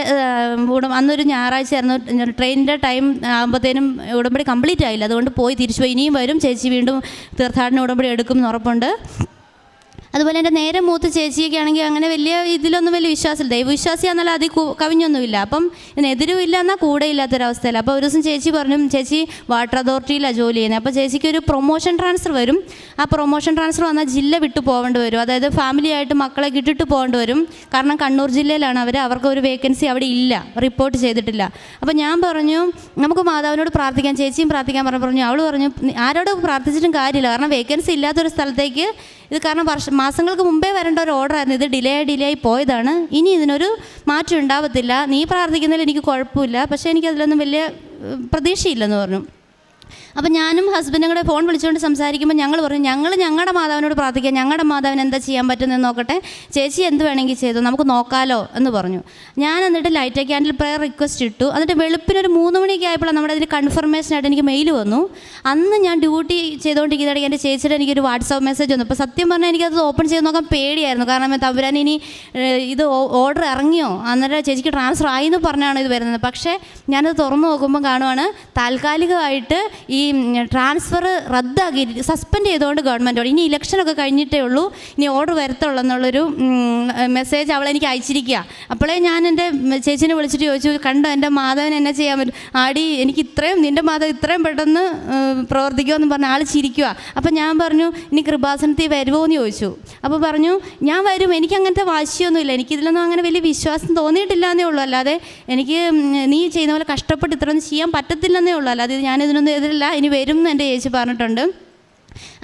അന്നൊരു ഞായറാഴ്ച ആയിരുന്നു. ട്രെയിനിന്റെ ടൈം ആകുമ്പോഴത്തേനും ഉടമ്പടി കംപ്ലീറ്റ് ആയില്ല. അതുകൊണ്ട് പോയി തിരിച്ചു പോയി. ഇനിയും വരും. ചേച്ചി വീണ്ടും തീർത്ഥാടന ഉടമ്പടി എടുക്കും എന്ന് ഉറപ്പുണ്ട്. അതുപോലെ എന്റെ നേരെ മൂത്ത ചേച്ചിയൊക്കെ ആണെങ്കിൽ അങ്ങനെ വലിയ ഇതിലൊന്നും വലിയ വിശ്വാസമില്ല. ദൈവവിശ്വാസി എന്നാൽ അതിൽ കവിഞ്ഞൊന്നുമില്ല. അപ്പം എതിരും ഇല്ല എന്നാൽ കൂടെ ഇല്ലാത്തൊരവസ്ഥയില്ല അപ്പോൾ ഒരു ദിവസം ചേച്ചി പറഞ്ഞു ചേച്ചി വാട്ടർ അതോറിറ്റിയിലാണ് ജോലി ചെയ്യുന്നത്. അപ്പോൾ ചേച്ചിക്ക് ഒരു പ്രൊമോഷൻ ട്രാൻസ്ഫർ വരും. ആ പ്രൊമോഷൻ ട്രാൻസ്ഫർ വന്നാൽ ജില്ല വിട്ടു പോകേണ്ടി വരും. അതായത് ഫാമിലി ആയിട്ട് മക്കളെ കിട്ടിട്ട് പോകേണ്ടി വരും. കാരണം കണ്ണൂർ ജില്ലയിലാണ് അവർ. അവർക്ക് ഒരു വേക്കൻസി അവിടെ ഇല്ല. റിപ്പോർട്ട് ചെയ്തിട്ടില്ല. അപ്പോൾ ഞാൻ പറഞ്ഞു നമുക്ക് മാതാവിനോട് പ്രാർത്ഥിക്കാം ചേച്ചിയും പ്രാർത്ഥിക്കാൻ പറഞ്ഞു. പറഞ്ഞു. അവൾ പറഞ്ഞു "നീ ആരോട് പ്രാർത്ഥിച്ചിട്ടും കാര്യമില്ല. കാരണം വേക്കൻസി ഇല്ലാത്തൊരു സ്ഥലത്തേക്ക് ഇത് കാരണം വർഷ മാസങ്ങൾക്ക് മുമ്പേ വരേണ്ട ഒരു ഓർഡർ ആയിരുന്നു. ഇത് ഡിലേ ഡിലേ ആയി പോയതാണ്. ഇനി ഇതിനൊരു മാറ്റം ഉണ്ടാവത്തില്ല. നീ പ്രാർത്ഥിക്കുന്നതിൽ എനിക്ക് കുഴപ്പമില്ല. പക്ഷേ എനിക്കതിലൊന്നും വലിയ പ്രതീക്ഷയില്ലെന്ന് പറഞ്ഞു. അപ്പം ഞാനും ഹസ്ബൻഡും കൂടെ ഫോൺ വിളിച്ചുകൊണ്ട് സംസാരിക്കുമ്പോൾ ഞങ്ങൾ പറഞ്ഞു ഞങ്ങൾ ഞങ്ങളുടെ മാതാവിനോട് പ്രാർത്ഥിക്കാം ഞങ്ങളുടെ മാതാവിന് എന്താ ചെയ്യാൻ പറ്റുന്നതെന്ന് നോക്കട്ടെ. ചേച്ചി എന്ത് വേണമെങ്കിൽ ചെയ്തു നമുക്ക് നോക്കാലോ എന്ന് പറഞ്ഞു. ഞാൻ എന്നിട്ട് ലൈറ്റ് ക്യാൻഡിൽ പ്രയർ റിക്വസ്റ്റ് ഇട്ടു. എന്നിട്ട് വെളുപ്പിനൊരു മൂന്ന് മണിയൊക്കെ ആയപ്പോഴാണ് നമ്മുടെ അതിന് കൺഫർമേഷനായിട്ട് എനിക്ക് മെയിൽ വന്നു. അന്ന് ഞാൻ ഡ്യൂട്ടി ചെയ്തുകൊണ്ടിരിക്കുന്നതാണെങ്കിൽ എന്റെ ചേച്ചിയുടെ എനിക്കൊരു വാട്സാപ്പ് മെസ്സേജ് വന്നു. അപ്പോൾ സത്യം പറഞ്ഞാൽ എനിക്കത് ഓപ്പൺ ചെയ്ത് നോക്കാൻ പേടിയായിരുന്നു. കാരണം തമ്പുരാൻ ഇനി ഇത് ഓർഡർ ഇറങ്ങിയോ? അന്നേരം ചേച്ചിക്ക് ട്രാൻസ്ഫർ ആയി എന്ന് പറഞ്ഞാണ് ഇത് വരുന്നത്. പക്ഷേ ഞാനത് തുറന്നു നോക്കുമ്പോൾ കാണുവാണ് താൽക്കാലികമായിട്ട് ഈ ട്രാൻസ്ഫർ റദ്ദാക്കി സസ്പെൻഡ് ചെയ്തുകൊണ്ട് ഗവൺമെന്റോട് ഇനി ഇലക്ഷനൊക്കെ കഴിഞ്ഞിട്ടേ ഉള്ളൂ. ഇനി ഓർഡർ വരത്തുള്ളൂ എന്നുള്ളൊരു മെസ്സേജ് അവൾ എനിക്ക് അയച്ചിരിക്കുക അപ്പോഴേ ഞാൻ എന്റെ ചേച്ചിനെ വിളിച്ചിട്ട് ചോദിച്ചു കണ്ടോ എന്റെ മാധവൻ എന്നെ ചെയ്യാൻ പറ്റും. ആടി എനിക്ക് ഇത്രയും നിന്റെ മാധവ് ഇത്രയും പെട്ടെന്ന് പ്രവർത്തിക്കുമെന്ന് പറഞ്ഞ ആൾ ചിരിക്കുക അപ്പം ഞാൻ പറഞ്ഞു ഇനി കൃപാസനത്തിൽ വരുമോ എന്ന് ചോദിച്ചു. അപ്പോൾ പറഞ്ഞു ഞാൻ വരും. എനിക്ക് അങ്ങനത്തെ വാശിയൊന്നുമില്ല. എനിക്കിതിലൊന്നും അങ്ങനെ വലിയ വിശ്വാസം തോന്നിയിട്ടില്ല എന്നേ ഉള്ളൂ. അല്ലാതെ എനിക്ക് നീ ചെയ്യുന്ന പോലെ കഷ്ടപ്പെട്ട് ഇത്രയൊന്നും ചെയ്യാൻ പറ്റത്തില്ലെന്നേ ഉള്ളൂ. അല്ലാതെ ഞാനിതിനൊന്നും എതിരില്ല. ഇനി വരും എന്ന് എന്റെ ചേച്ചി പറഞ്ഞിട്ടുണ്ട്.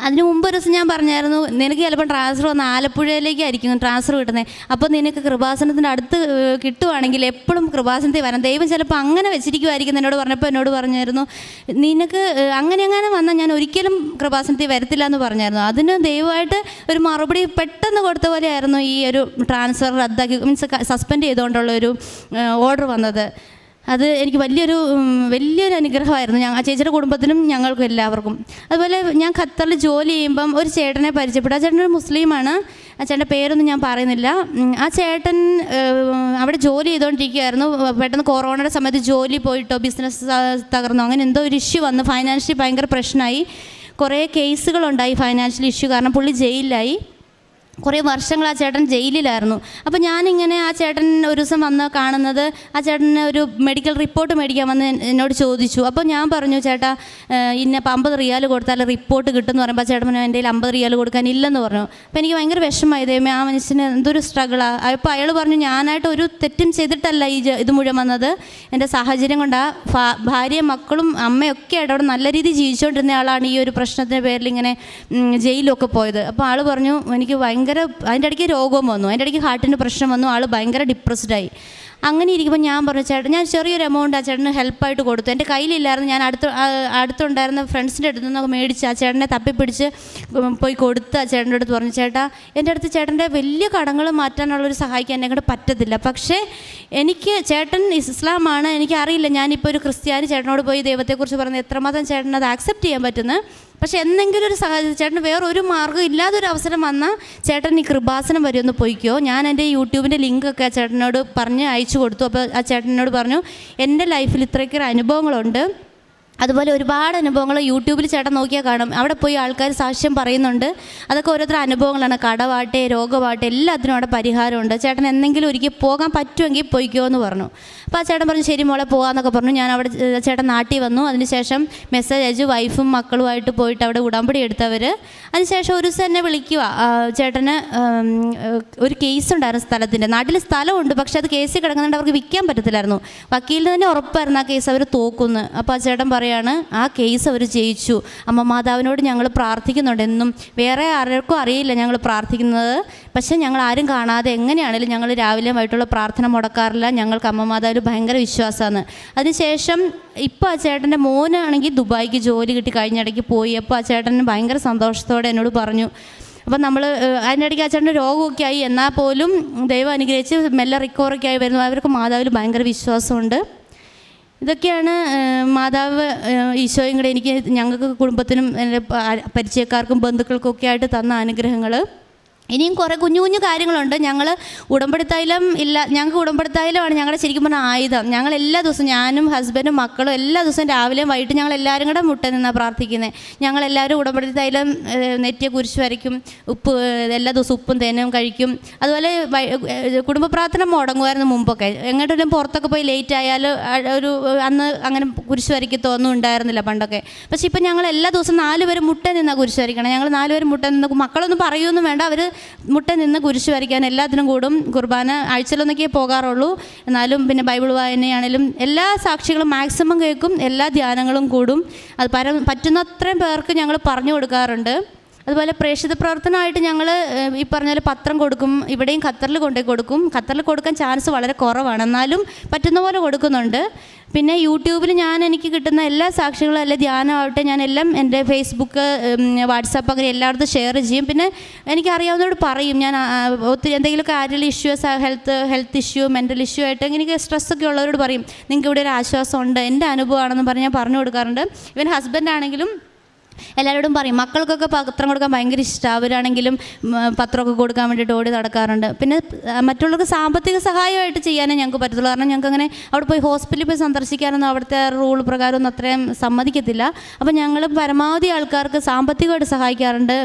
അതിന് മുമ്പ് ഒരു ദിവസം ഞാൻ പറഞ്ഞായിരുന്നു നിനക്ക് ചിലപ്പോൾ ട്രാൻസ്ഫർ വന്ന് ആലപ്പുഴയിലേക്കായിരിക്കും ട്രാൻസ്ഫർ കിട്ടുന്നത് അപ്പോൾ നിനക്ക് കൃപാസനത്തിന്റെ അടുത്ത് കിട്ടുവാണെങ്കിൽ എപ്പോഴും കൃപാസനത്തിൽ വരാം ദൈവം ചിലപ്പോൾ അങ്ങനെ വെച്ചിരിക്കുമായിരിക്കും എന്നോട് പറഞ്ഞപ്പോൾ എന്നോട് പറഞ്ഞായിരുന്നു. നിനക്ക് അങ്ങനെ അങ്ങനെ വന്നാൽ ഞാൻ ഒരിക്കലും കൃപാസനത്തിൽ വരത്തില്ല എന്ന് പറഞ്ഞായിരുന്നു. അതിന് ദൈവമായിട്ട് ഒരു മറുപടി പെട്ടെന്ന് കൊടുത്ത പോലെയായിരുന്നു ഈ ഒരു ട്രാൻസ്ഫർ റദ്ദാക്കി മീൻസ് സസ്പെൻഡ് ചെയ്തുകൊണ്ടുള്ള ഒരു ഓർഡർ വന്നത്. അത് എനിക്ക് വലിയൊരു വലിയൊരു അനുഗ്രഹമായിരുന്നു. ഞാൻ ആ ചേച്ചിയുടെ കുടുംബത്തിനും ഞങ്ങൾക്കും എല്ലാവർക്കും. അതുപോലെ ഞാൻ ഖത്തറിൽ ജോലി ചെയ്യുമ്പം ഒരു ചേട്ടനെ പരിചയപ്പെട്ടു. ആ ചേട്ടൻ ഒരു മുസ്ലിമാണ്. ആ ചേട്ടന്റെ പേരൊന്നും ഞാൻ പറയുന്നില്ല. ആ ചേട്ടൻ അവിടെ ജോലി ചെയ്തുകൊണ്ടിരിക്കുകയായിരുന്നു. പെട്ടെന്ന് കൊറോണയുടെ സമയത്ത് ജോലി പോയിട്ടോ ബിസിനസ് തകർന്നോ അങ്ങനെ എന്തോ ഒരു ഇഷ്യൂ വന്നു. ഫൈനാൻഷ്യലി ഭയങ്കര പ്രശ്നമായി. കുറേ കേസുകളുണ്ടായി ഫൈനാൻഷ്യൽ ഇഷ്യൂ കാരണം പുള്ളി ജയിലിലായി. കുറേ വർഷങ്ങൾ ആ ചേട്ടൻ ജയിലിലായിരുന്നു. അപ്പോൾ ഞാനിങ്ങനെ ആ ചേട്ടൻ ഒരു ദിവസം വന്ന് കാണുന്നത് ആ ചേട്ടന് ഒരു മെഡിക്കൽ റിപ്പോർട്ട് മേടിക്കാൻ വന്ന് എന്നോട് ചോദിച്ചു. അപ്പോൾ ഞാൻ പറഞ്ഞു ചേട്ടാ ഇന്ന ഇപ്പം അമ്പത് റിയാൽ കൊടുത്താൽ റിപ്പോർട്ട് കിട്ടുമെന്ന് പറയുമ്പോൾ ചേട്ടൻ പറഞ്ഞു എന്റെ കയ്യിൽ അമ്പത് റിയാൽ കൊടുക്കാൻ ഇല്ലെന്ന് പറഞ്ഞു. അപ്പോൾ എനിക്ക് ഭയങ്കര വിഷമമായി. ദൈവമേ ആ മനുഷ്യന് എന്തൊരു സ്ട്രഗിളാണ് അപ്പോൾ അയാൾ പറഞ്ഞു ഞാനായിട്ട് ഒരു തെറ്റും ചെയ്തിട്ടല്ല ഈ ഇത് മുഴുവൻ വന്നത്. എന്റെ സാഹചര്യം കൊണ്ട് ആ ഭാര്യയും മക്കളും അമ്മയൊക്കെ ആയിട്ട് അവിടെ നല്ല രീതിയിൽ ജീവിച്ചുകൊണ്ടിരുന്ന ആളാണ് ഈ ഒരു പ്രശ്നത്തിന്റെ പേരിൽ ഇങ്ങനെ ജയിലൊക്കെ പോയത്. അപ്പോൾ ആൾ പറഞ്ഞു എനിക്ക് ഭയങ്കര അതിന്റെ ഇടയ്ക്ക് രോഗം വന്നു. അതിന്റെ ഇടയ്ക്ക് ഹാർട്ടിന്റെ പ്രശ്നം വന്നു. ആൾ ഭയങ്കര ഡിപ്രസ്ഡായി അങ്ങനെ ഇരിക്കുമ്പോൾ ഞാൻ പറഞ്ഞു ചേട്ടൻ ഞാൻ ചെറിയൊരു എമൗണ്ട് ആ ചേട്ടന് ഹെൽപ്പായിട്ട് കൊടുത്തു. എന്റെ കയ്യിലില്ലായിരുന്നു. ഞാൻ അടുത്ത് അടുത്തുണ്ടായിരുന്ന ഫ്രണ്ട്സിന്റെ അടുത്ത് നിന്നൊക്കെ മേടിച്ച് ആ ചേട്ടനെ തപ്പിപ്പിടിച്ച് പോയി കൊടുത്ത് ആ ചേട്ടന്റെ അടുത്ത് പറഞ്ഞു ചേട്ടാ എന്റെ അടുത്ത് ചേട്ടന്റെ വലിയ കടങ്ങൾ മാറ്റാനുള്ളൊരു സഹായിക്കാൻ എന്നെ കൊണ്ട് പറ്റത്തില്ല. പക്ഷേ എനിക്ക് ചേട്ടൻ ഇസ്ലാമാണ് എനിക്കറിയില്ല. ഞാനിപ്പോൾ ഒരു ക്രിസ്ത്യാനി. ചേട്ടനോട് പോയി ദൈവത്തെക്കുറിച്ച് പറഞ്ഞ് എത്രമാത്രം ചേട്ടൻ അത് ആക്സെപ്റ്റ് ചെയ്യാൻ പറ്റുന്നത് പക്ഷെ എന്തെങ്കിലും ഒരു സാഹചര്യം ചേട്ടന് വേറെ ഒരു മാർഗം ഇല്ലാതൊരു അവസരം വന്നാൽ ചേട്ടൻ ഈ കൃപാസനം വരെ ഒന്ന് പോയിക്കോ. ഞാൻ എന്റെ യൂട്യൂബിന്റെ ലിങ്കൊക്കെ ചേട്ടനോട് പറഞ്ഞ് അയച്ചു കൊടുത്തു. അപ്പോൾ ആ ചേട്ടനോട് പറഞ്ഞു എന്റെ ലൈഫിൽ ഇത്രയ്ക്കൊരു അനുഭവങ്ങളുണ്ട്. അതുപോലെ ഒരുപാട് അനുഭവങ്ങൾ യൂട്യൂബിൽ ചേട്ടൻ നോക്കിയാൽ കാണും. അവിടെ പോയി ആൾക്കാർ സാക്ഷ്യം പറയുന്നുണ്ട്. അതൊക്കെ ഓരോരുത്തർ അനുഭവങ്ങളാണ്. കടവാട്ടെ രോഗവാട്ടെ എല്ലാത്തിനും അവിടെ പരിഹാരമുണ്ട്. ചേട്ടൻ എന്തെങ്കിലും ഒരിക്കൽ പോകാൻ പറ്റുമെങ്കിൽ പോയിക്കോ എന്ന് പറഞ്ഞു. അപ്പോൾ ആ ചേട്ടൻ പറഞ്ഞു ശരി മോളെ പോകാമെന്നൊക്കെ പറഞ്ഞു. ഞാൻ അവിടെ ചേട്ടൻ നാട്ടിൽ വന്നു. അതിനുശേഷം മെസ്സേജ് അയച്ചു. വൈഫും മക്കളുമായിട്ട് പോയിട്ട് അവിടെ ഉടമ്പടി എടുത്തവർ അതിനുശേഷം ഒരു ദിവസം എന്നെ വിളിക്കുക ചേട്ടന് ഒരു കേസ് ഉണ്ടായിരുന്നു സ്ഥലത്തിന്റെ നാട്ടിൽ സ്ഥലമുണ്ട് പക്ഷെ അത് കേസിൽ കിടക്കുന്നുണ്ട്. അവർക്ക് വിൽക്കാൻ പറ്റത്തില്ലായിരുന്നു. വക്കീലിന് തന്നെ ഉറപ്പായിരുന്നു ആ കേസ് അവർ തോക്കുന്നു. അപ്പോൾ ആ ചേട്ടൻ പറയാണ് ആ കേസ് അവർ ജയിച്ചു. അമ്മ മാതാവിനോട് ഞങ്ങൾ പ്രാർത്ഥിക്കുന്നുണ്ട്. എന്നും വേറെ ആർക്കും അറിയില്ല ഞങ്ങൾ പ്രാർത്ഥിക്കുന്നത്. പക്ഷേ ഞങ്ങൾ ആരും കാണാതെ എങ്ങനെയാണെങ്കിലും ഞങ്ങൾ രാവിലെ ആയിട്ടുള്ള പ്രാർത്ഥന മുടക്കാറില്ല. ഞങ്ങൾക്ക് അമ്മ മാതാവിൽ ഭയങ്കര വിശ്വാസമാണ്. അതിനുശേഷം ഇപ്പോൾ ആ ചേട്ടന്റെ മോനാണെങ്കിൽ ദുബായിക്ക് ജോലി കിട്ടി കഴിഞ്ഞിടയ്ക്ക് പോയി. അപ്പോൾ ആ ചേട്ടൻ ഭയങ്കര സന്തോഷത്തോടെ എന്നോട് പറഞ്ഞു. അപ്പം നമ്മൾ ആ ചേട്ടന്റെ രോഗമൊക്കെ ആയി എന്നാൽ പോലും ദൈവം അനുഗ്രഹിച്ച് മെല്ലെ റിക്കവറൊക്കെ ആയി വരുന്നു. അവർക്ക് മാതാവിൽ ഭയങ്കര വിശ്വാസമുണ്ട്. ഇതൊക്കെയാണ് മാതാവ് ഈശോയും കൂടെ എനിക്ക് ഞങ്ങൾക്ക് കുടുംബത്തിനും എന്റെ പരിചയക്കാർക്കും ബന്ധുക്കൾക്കും ഒക്കെ ആയിട്ട് തന്ന അനുഗ്രഹങ്ങൾ ഇനിയും കുറേ കുഞ്ഞു കുഞ്ഞു കാര്യങ്ങളുണ്ട്. ഞങ്ങൾ ഉടമ്പടുത്തായാലും ഇല്ല ഞങ്ങൾക്ക് ഉടമ്പടി തൈലമാണ് ഞങ്ങളുടെ ശരിക്കും പറഞ്ഞാൽ ആയുധം. ഞങ്ങൾ എല്ലാ ദിവസവും ഞാനും ഹസ്ബൻഡും മക്കളും എല്ലാ ദിവസവും രാവിലെയും വൈകിട്ട് ഞങ്ങൾ എല്ലാവരും കൂടെ മുട്ട നിന്നാണ് പ്രാർത്ഥിക്കുന്നത് ഞങ്ങൾ എല്ലാവരും തൈലം ഏഹ്, നെറ്റിയെ കുരിശ് വരയ്ക്കും ഉപ്പ് എല്ലാ ദിവസവും ഉപ്പും തേനും കഴിക്കും. അതുപോലെ കുടുംബ പ്രാർത്ഥന മുടങ്ങുമായിരുന്നു മുമ്പൊക്കെ. എങ്ങോട്ടെങ്കിലും പുറത്തൊക്കെ പോയി ലേറ്റ് ആയാൽ ഒരു അന്ന് അങ്ങനെ കുരിശ് വരയ്ക്കത്തൊന്നും ഉണ്ടായിരുന്നില്ല പണ്ടൊക്കെ. പക്ഷേ ഇപ്പം ഞങ്ങൾ എല്ലാ ദിവസവും നാല് പേരും മുട്ട നിന്നാണ് കുരിശ് വരയ്ക്കണം. ഞങ്ങൾ നാല് പേരും മുട്ട നിന്ന് മക്കളൊന്നും പറയുമൊന്നും വേണ്ട. അവർ മുട്ട നിന്ന് കുരിശ് വരയ്ക്കാൻ എല്ലാത്തിനും കൂടും കുർബാന ആഴ്ചയിലൊന്നൊക്കെ പോകാറുള്ളൂ. എന്നാലും പിന്നെ ബൈബിൾ വായനയാണേലും എല്ലാ സാക്ഷികളും മാക്സിമം കേൾക്കും എല്ലാ ധ്യാനങ്ങളും കൂടും. അത് പര പറ്റുന്നത്രയും പേർക്ക് ഞങ്ങൾ പറഞ്ഞു കൊടുക്കാറുണ്ട്. അതുപോലെ പ്രേക്ഷിത പ്രവർത്തനമായിട്ട് ഞങ്ങൾ ഈ പറഞ്ഞ പോലെ പത്രം കൊടുക്കും ഇവിടെയും ഖത്തറിൽ കൊണ്ടുപോയി കൊടുക്കും. ഖത്തറിൽ കൊടുക്കാൻ ചാൻസ് വളരെ കുറവാണ്. എന്നാലും പറ്റുന്ന പോലെ കൊടുക്കുന്നുണ്ട്. പിന്നെ യൂട്യൂബിൽ ഞാൻ എനിക്ക് കിട്ടുന്ന എല്ലാ സാക്ഷികളും അല്ലെ ധ്യാനമാവട്ടെ ഞാൻ എല്ലാം എന്റെ ഫേസ്ബുക്ക് വാട്സാപ്പ് അങ്ങനെ എല്ലായിടത്തും ഷെയർ ചെയ്യും. പിന്നെ എനിക്ക് അറിയാവുന്നവരോട് പറയും ഞാൻ ഒത്തിരി എന്തെങ്കിലുമൊക്കെ ആരെങ്കിലും issues health health issue mental issue ആയിട്ട് എനിക്ക് സ്ട്രെസ്സൊക്കെ ഉള്ളവരോട് പറയും നിങ്ങൾക്ക് ഇവിടെ ഒരു ആശ്വാസമുണ്ട് എന്റെ അനുഭവമാണെന്ന് പറഞ്ഞ് ഞാൻ പറഞ്ഞു കൊടുക്കാറുണ്ട്. ഇവൻ ഹസ്ബൻഡ് ആണെങ്കിലും എല്ലാവരോടും പറയും മക്കൾക്കൊക്കെ പത്രം കൊടുക്കാൻ ഭയങ്കര ഇഷ്ടമാണ് അവരാണെങ്കിലും പത്രമൊക്കെ കൊടുക്കാൻ വേണ്ടിയിട്ട് ഓടി നടക്കാറുണ്ട്. പിന്നെ മറ്റുള്ളവർക്ക് സാമ്പത്തിക സഹായമായിട്ട് ചെയ്യാനേ ഞങ്ങൾക്ക് പറ്റത്തുള്ളൂ. കാരണം ഞങ്ങൾക്ക് അങ്ങനെ അവിടെ പോയി ഹോസ്പിറ്റലിൽ പോയി സന്ദർശിക്കാനൊന്നും അവിടുത്തെ റൂൾ പ്രകാരം ഒന്നും അത്രയും സമ്മതിക്കത്തില്ല. അപ്പോൾ ഞങ്ങൾ പരമാവധി ആൾക്കാർക്ക് സാമ്പത്തികമായിട്ട് സഹായിക്കാറുണ്ട്.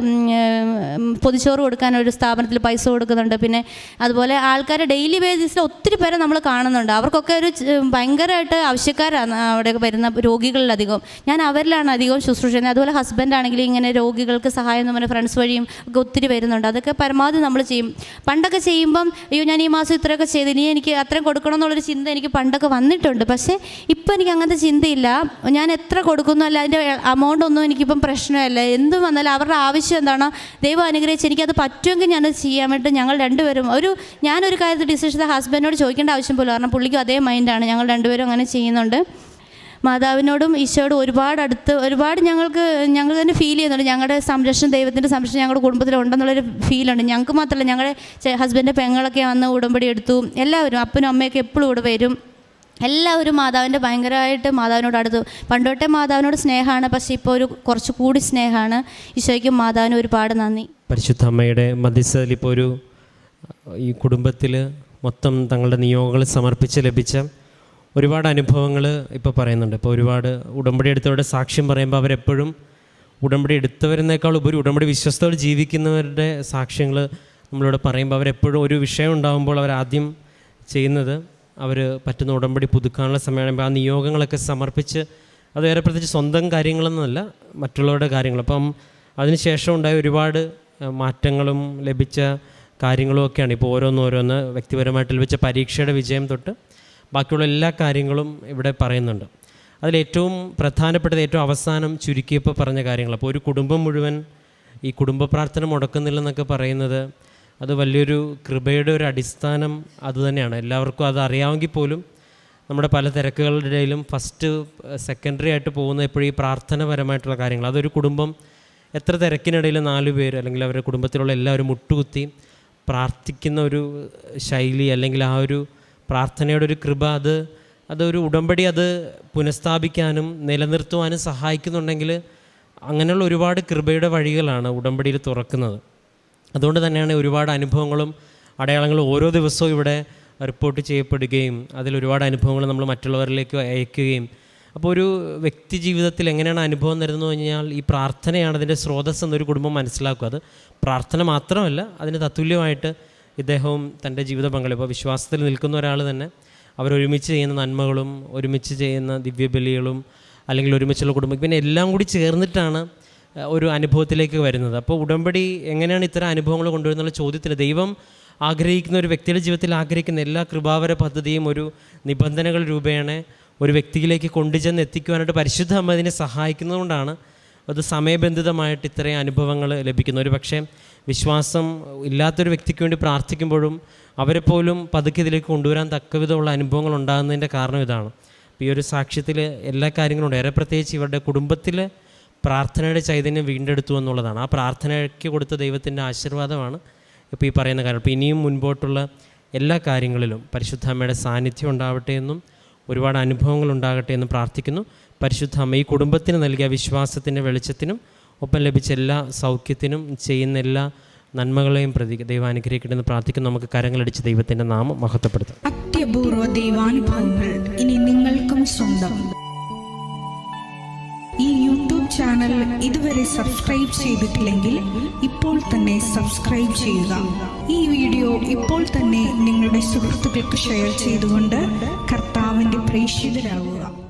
പൊതിച്ചോറ് കൊടുക്കാൻ ഒരു സ്ഥാപനത്തിൽ പൈസ കൊടുക്കുന്നുണ്ട്. പിന്നെ അതുപോലെ ആൾക്കാർ ഡെയിലി ബേസിസിൽ ഒത്തിരി പേരെ നമ്മൾ കാണുന്നുണ്ട്. അവർക്കൊക്കെ ഒരു ഭയങ്കരമായിട്ട് ആവശ്യക്കാരാണ് അവിടെ വരുന്ന രോഗികളിലധികം. ഞാൻ അവരിലാണ് അധികം ശുശ്രൂഷ അതുപോലെ ഹസ്ബൻഡ് ആണെങ്കിലും ഇങ്ങനെ രോഗികൾക്ക് സഹായം എന്ന് പറഞ്ഞ ഫ്രണ്ട്സ് വഴിയും ഒക്കെ ഒത്തിരി വരുന്നുണ്ട്. അതൊക്കെ പരമാവധി നമ്മൾ ചെയ്യും. പണ്ടൊക്കെ ചെയ്യുമ്പം അയ്യോ ഞാൻ ഈ മാസം ഇത്രയൊക്കെ ചെയ്ത്. ഇനി എനിക്ക് അത്രയും കൊടുക്കണം എന്നുള്ളൊരു ചിന്ത എനിക്ക് പണ്ടൊക്കെ വന്നിട്ടുണ്ട്. പക്ഷേ ഇപ്പം എനിക്ക് അങ്ങനത്തെ ചിന്തയില്ല. ഞാൻ എത്ര കൊടുക്കുന്നു അല്ല അതിന്റെ എമൗണ്ട് ഒന്നും എനിക്കിപ്പം പ്രശ്നമല്ല. എന്തും വന്നാലും അവരുടെ ആവശ്യം എന്താണോ ദൈവം അനുഗ്രഹിച്ച് എനിക്കത് പറ്റുമെങ്കിൽ ഞാനത് ചെയ്യാൻ വേണ്ടി ഞങ്ങൾ രണ്ടുപേരും ഒരു ഞാനൊരു കാര്യത്തിൽ ഡിസിഷൻ ഹസ്ബൻഡിനോട് ചോദിക്കേണ്ട ആവശ്യം പോലും കാരണം പുള്ളിക്കും അതേ മൈൻഡാണ് ഞങ്ങൾ രണ്ടുപേരും അങ്ങനെ ചെയ്യുന്നുണ്ട്. മാതാവിനോടും ഈശോയോടും ഒരുപാട് അടുത്ത് ഒരുപാട് ഞങ്ങൾക്ക് ഞങ്ങൾ തന്നെ ഫീൽ ചെയ്യുന്നുണ്ട്. ഞങ്ങളുടെ സംരക്ഷണം ദൈവത്തിന്റെ സംരക്ഷണം ഞങ്ങളുടെ കുടുംബത്തിലുണ്ടെന്നുള്ളൊരു ഫീലുണ്ട് ഞങ്ങൾക്ക് മാത്രമല്ല ഞങ്ങളുടെ ഹസ്ബൻഡിന്റെ പെങ്ങളൊക്കെ വന്ന് ഉടമ്പടി എടുത്തു. എല്ലാവരും അപ്പനും അമ്മയൊക്കെ എപ്പോഴും ഇവിടെ വരും. എല്ലാവരും മാതാവിന്റെ ഭയങ്കരമായിട്ട് മാതാവിനോട് അടുത്ത്. പണ്ടോട്ടെ മാതാവിനോട് സ്നേഹമാണ് പക്ഷേ ഇപ്പോൾ ഒരു കുറച്ച് കൂടി സ്നേഹമാണ്. ഈശോയ്ക്കും മാതാവിനും ഒരുപാട് നന്ദി. പരിശുദ്ധ അമ്മയുടെ മധ്യസ്ഥതയിൽ ഇപ്പോൾ ഒരു ഈ കുടുംബത്തിൽ മൊത്തം തങ്ങളുടെ നിയോഗങ്ങൾ സമർപ്പിച്ച് ലഭിച്ച ഒരുപാട് അനുഭവങ്ങൾ ഇപ്പോൾ പറയുന്നുണ്ട്. ഇപ്പോൾ ഒരുപാട് ഉടമ്പടി എടുത്തവരുടെ സാക്ഷ്യം പറയുമ്പോൾ അവരെപ്പോഴും ഉടമ്പടി എടുത്തവരെന്നേക്കാൾ ഉപരി ഉടമ്പടി വിശ്വസ്തകൾ ജീവിക്കുന്നവരുടെ സാക്ഷ്യങ്ങൾ നമ്മളിവിടെ പറയുമ്പോൾ അവരെപ്പോഴും ഒരു വിഷയം ഉണ്ടാകുമ്പോൾ അവരാദ്യം ചെയ്യുന്നത് അവർ പറ്റുന്ന ഉടമ്പടി പുതുക്കാനുള്ള സമയമാകുമ്പോൾ ആ നിയോഗങ്ങളൊക്കെ സമർപ്പിച്ച് അത് വേറെ പ്രത്യേകിച്ച് സ്വന്തം കാര്യങ്ങളൊന്നുമല്ല മറ്റുള്ളവരുടെ കാര്യങ്ങൾ. അപ്പം അതിനുശേഷം ഉണ്ടായ ഒരുപാട് മാറ്റങ്ങളും ലഭിച്ച കാര്യങ്ങളും ഒക്കെയാണ് ഇപ്പോൾ ഓരോന്നോരോന്ന് വ്യക്തിപരമായിട്ട് ലഭിച്ച പരീക്ഷയുടെ വിജയം തൊട്ട് ബാക്കിയുള്ള എല്ലാ കാര്യങ്ങളും ഇവിടെ പറയുന്നുണ്ട്. അതിലേറ്റവും പ്രധാനപ്പെട്ടത് ഏറ്റവും അവസാനം ചുരുക്കിയപ്പോൾ പറഞ്ഞ കാര്യങ്ങൾ. അപ്പോൾ ഒരു കുടുംബം മുഴുവൻ ഈ കുടുംബ പ്രാർത്ഥന മുടക്കുന്നില്ലെന്നൊക്കെ പറയുന്നത് അത് വലിയൊരു കൃപയുടെ ഒരു അടിസ്ഥാനം അതുതന്നെയാണ് എല്ലാവർക്കും അത് അറിയാമെങ്കിൽ പോലും നമ്മുടെ പല തിരക്കുകളുടെ ഇടയിലും ഫസ്റ്റ് സെക്കൻഡറി ആയിട്ട് പോകുന്ന എപ്പോഴും ഈ പ്രാർത്ഥനപരമായിട്ടുള്ള കാര്യങ്ങൾ. അതൊരു കുടുംബം എത്ര തിരക്കിനിടയിൽ നാല് പേര് അല്ലെങ്കിൽ അവരുടെ കുടുംബത്തിലുള്ള എല്ലാവരും മുട്ടുകുത്തി പ്രാർത്ഥിക്കുന്ന ഒരു ശൈലി അല്ലെങ്കിൽ ആ ഒരു പ്രാർത്ഥനയുടെ ഒരു കൃപ അത് അതൊരു ഉടമ്പടി അത് പുനഃസ്ഥാപിക്കാനും നിലനിർത്തുവാനും സഹായിക്കുന്നുണ്ടെങ്കിൽ അങ്ങനെയുള്ള ഒരുപാട് കൃപയുടെ വഴികളാണ് ഉടമ്പടിയിൽ തുറക്കുന്നത്. അതുകൊണ്ട് തന്നെയാണ് ഒരുപാട് അനുഭവങ്ങളും അടയാളങ്ങളും ഓരോ ദിവസവും ഇവിടെ റിപ്പോർട്ട് ചെയ്യപ്പെടുകയും അതിൽ ഒരുപാട് അനുഭവങ്ങൾ നമ്മൾ മറ്റുള്ളവരിലേക്ക് അയക്കുകയും. അപ്പോൾ ഒരു വ്യക്തി ജീവിതത്തിൽ എങ്ങനെയാണ് അനുഭവം തരുന്നത് കഴിഞ്ഞാൽ ഈ പ്രാർത്ഥനയാണ് അതിന്റെ സ്രോതസ്സെന്നൊരു കുടുംബം മനസ്സിലാക്കുക. അത് പ്രാർത്ഥന മാത്രമല്ല അതിന് തത്തുല്യമായിട്ട് ഇദ്ദേഹവും തന്റെ ജീവിത പങ്കാളി ഇപ്പോൾ വിശ്വാസത്തിൽ നിൽക്കുന്ന ഒരാൾ തന്നെ അവരൊരുമിച്ച് ചെയ്യുന്ന നന്മകളും ഒരുമിച്ച് ചെയ്യുന്ന ദിവ്യബലികളും അല്ലെങ്കിൽ ഒരുമിച്ചുള്ള കുടുംബം പിന്നെ എല്ലാം കൂടി ചേർന്നിട്ടാണ് ഒരു അനുഭവത്തിലേക്ക് വരുന്നത്. അപ്പോൾ ഉടമ്പടി എങ്ങനെയാണ് ഇത്തരം അനുഭവങ്ങൾ കൊണ്ടുവരുന്നുള്ള ചോദ്യത്തിൽ ദൈവം ആഗ്രഹിക്കുന്ന ഒരു വ്യക്തിയുടെ ജീവിതത്തിൽ ആഗ്രഹിക്കുന്ന എല്ലാ കൃപാവര പദ്ധതിയും ഒരു നിബന്ധനകൾ രൂപേണ ഒരു വ്യക്തിയിലേക്ക് കൊണ്ടുചെന്ന് എത്തിക്കുവാനായിട്ട് പരിശുദ്ധ അമ്മ അതിനെ സഹായിക്കുന്നതുകൊണ്ടാണ് അത് സമയബന്ധിതമായിട്ട് ഇത്രയും അനുഭവങ്ങൾ ലഭിക്കുന്നത്. ഒരു പക്ഷേ വിശ്വാസം ഇല്ലാത്തൊരു വ്യക്തിക്ക് വേണ്ടി പ്രാർത്ഥിക്കുമ്പോഴും അവരെ പോലും പതുക്കെ ഇതിലേക്ക് കൊണ്ടുവരാൻ തക്കവിധമുള്ള അനുഭവങ്ങൾ ഉണ്ടാകുന്നതിന്റെ കാരണം ഇതാണ്. ഈ ഒരു സാക്ഷ്യത്തിൽ എല്ലാ കാര്യങ്ങളും ഉണ്ട് ഏറെ പ്രത്യേകിച്ച് ഇവരുടെ കുടുംബത്തിൽ പ്രാർത്ഥനയുടെ ചൈതന്യം വീണ്ടെടുത്തു എന്നുള്ളതാണ്. ആ പ്രാർത്ഥനയ്ക്ക് കൊടുത്ത ദൈവത്തിന്റെ ആശീർവാദമാണ് ഇപ്പോൾ ഈ പറയുന്ന കാര്യം. അപ്പോൾ ഇനിയും മുൻപോട്ടുള്ള എല്ലാ കാര്യങ്ങളിലും പരിശുദ്ധ അമ്മയുടെ സാന്നിധ്യം ഉണ്ടാവട്ടെ എന്നും ഒരുപാട് അനുഭവങ്ങൾ ഉണ്ടാകട്ടെ എന്നും പ്രാർത്ഥിക്കുന്നു. പരിശുദ്ധ അമ്മ ഈ കുടുംബത്തിന് നൽകിയ വിശ്വാസത്തിന്റെ വെളിച്ചത്തിനും ഒപ്പം ലഭിച്ച എല്ലാ സൗഖ്യത്തിനും ചെയ്യുന്ന എല്ലാ നന്മകളെയും പ്രതി ദൈവം അനുഗ്രഹിക്കട്ടെ എന്ന് പ്രാർത്ഥിക്കുന്നു. നമുക്ക് കരങ്ങളടിച്ച് ദൈവത്തിന്റെ നാമം മഹത്വപ്പെടുത്താം. അത്യപൂർവ ദൈവാനുഭവങ്ങൾ ഇനി നിങ്ങൾക്കും സ്വന്തം. ഈ യൂട്യൂബ് ചാനൽ ഇതുവരെ സബ്സ്ക്രൈബ് ചെയ്തിട്ടില്ലെങ്കിൽ ഇപ്പോൾ തന്നെ സബ്സ്ക്രൈബ് ചെയ്യുക. ഈ വീഡിയോ ഇപ്പോൾ തന്നെ നിങ്ങളുടെ സുഹൃത്തുക്കൾക്ക് ഷെയർ ചെയ്തുകൊണ്ട് കർത്താവിന്റെ പ്രേക്ഷിതരാകുക